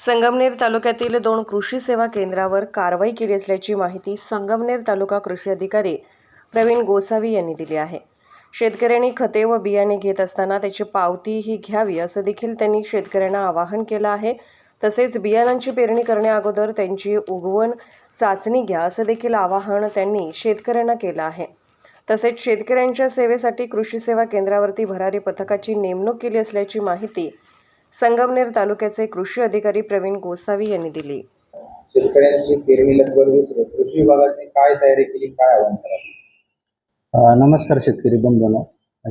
संगमनेर तालुक्यातील दोन कृषी सेवा केंद्रावर कारवाई केली असल्याची माहिती संगमनेर तालुका कृषी अधिकारी प्रवीण गोसावी यांनी दिली आहे. शेतकऱ्यांनी खते व बियाणे घेत असताना त्याची पावती ही घ्यावी असं देखील त्यांनी शेतकऱ्यांना आवाहन केलं आहे. तसेच बियाणांची पेरणी करण्याअगोदर त्यांची उगवण चाचणी घ्या असं देखील आवाहन त्यांनी शेतकऱ्यांना केलं आहे. तसेच शेतकऱ्यांच्या सेवेसाठी कृषी सेवा केंद्रावरती भरारी पथकाची नेमणूक केली असल्याची माहिती संगमनेर तालुक्याचे कृषी अधिकारी प्रवीण गोसावी यांनी दिली. शेतकऱ्यांची पेरणी लगभग कृषी विभागाने काय तयारी केली काय आव्हान करावं नमस्कार शेतकरी बंधूंनो.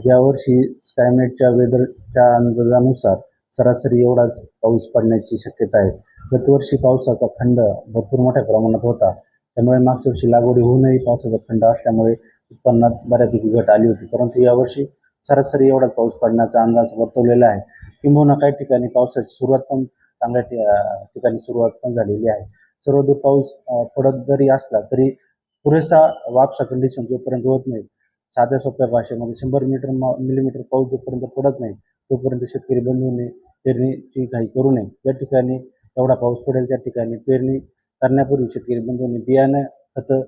यावर्षी स्कायमेटच्या वेदरच्या अंदाजानुसार सरासरी एवढाच पाऊस पडण्याची शक्यता आहे. गतवर्षी पावसाचा खंड भरपूर मोठ्या प्रमाणात होता. त्यामुळे मागच्या वर्षी लागवडी होऊनही पावसाचा खंड असल्यामुळे उत्पन्नात बऱ्यापैकी घट आली होती. परंतु यावर्षी सरासरी एवढाच पाऊस पडण्याचा अंदाज वर्तवलेला आहे. किंबहुना काही ठिकाणी पावसाची सुरुवात पण चांगल्या ठिकाणी सुरुवात पण झालेली आहे. सर्वदूर पाऊस पडत जरी असला तरी पुरेसा वापसा कंडिशन जोपर्यंत होत नाही साध्या सोप्या भाषेमध्ये शंभर मीटर मिलीमीटर पाऊस जोपर्यंत पडत नाही तोपर्यंत शेतकरी बंधूंनी पेरणीची घाई करू नये. ज्या ठिकाणी एवढा पाऊस पडेल त्या ठिकाणी पेरणी करण्यापूर्वी शेतकरी बंधूंनी बियाणं खतं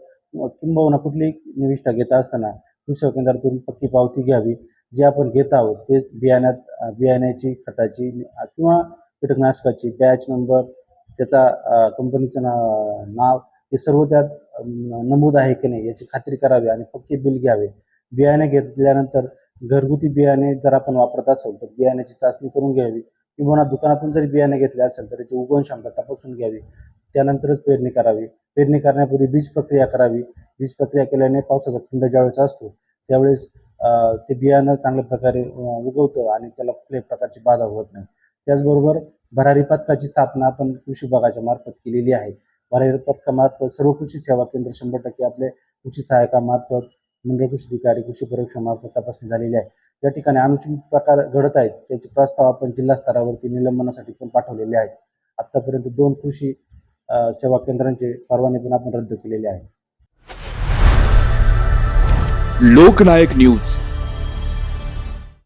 किंबहुना कुठलीही निविष्ठा घेत असताना कृषी केंद्रातून पक्की पावती घ्यावी. जे आपण घेत आहोत तेच बियाण्यात बियाण्याची खताची किंवा कीटकनाशकाची बॅच नंबर त्याचा कंपनीचं ना नाव हे सर्व त्यात नमूद आहे की नाही याची खात्री करावी आणि पक्के बिल घ्यावे. बियाणे घेतल्यानंतर घरगुती बियाणे जर आपण वापरत असेल तर बियाण्याची चाचणी करून घ्यावी. किंवा दुकानातून जरी बियाणे घेतले असेल तर त्याची उगवण क्षमता तपासून घ्यावी. त्यानंतरच पेरणी करावी. पेरणी करण्यापूर्वी बीज प्रक्रिया करावी. बीज प्रक्रिया केल्याने पावसाचा खंड ज्यावेळेस असतो त्यावेळेस ते बियाणं चांगल्या प्रकारे उगवतं आणि त्याला कुठल्याही प्रकारची बाधा होत नाही. त्याचबरोबर भरारी पथकाची स्थापना आपण कृषी विभागाच्या मार्फत केलेली आहे. भरारी पथकामार्फत सर्व कृषी सेवा केंद्र शंभर टक्के आपले कृषी सहायकामार्फत मंडळ कृषी अधिकारी कृषी परीक्षामार्फत तपासणी झालेली आहे. ज्या ठिकाणी अनुचित प्रकार घडत आहेत त्याचे प्रस्ताव आपण जिल्हा स्तरावरती निलंबनासाठी पण पाठवलेले आहेत. आत्तापर्यंत दोन कृषी सेवा केंद्रांचे परवाने पण आपण रद्द केलेले आहेत. लोकनायक न्यूज.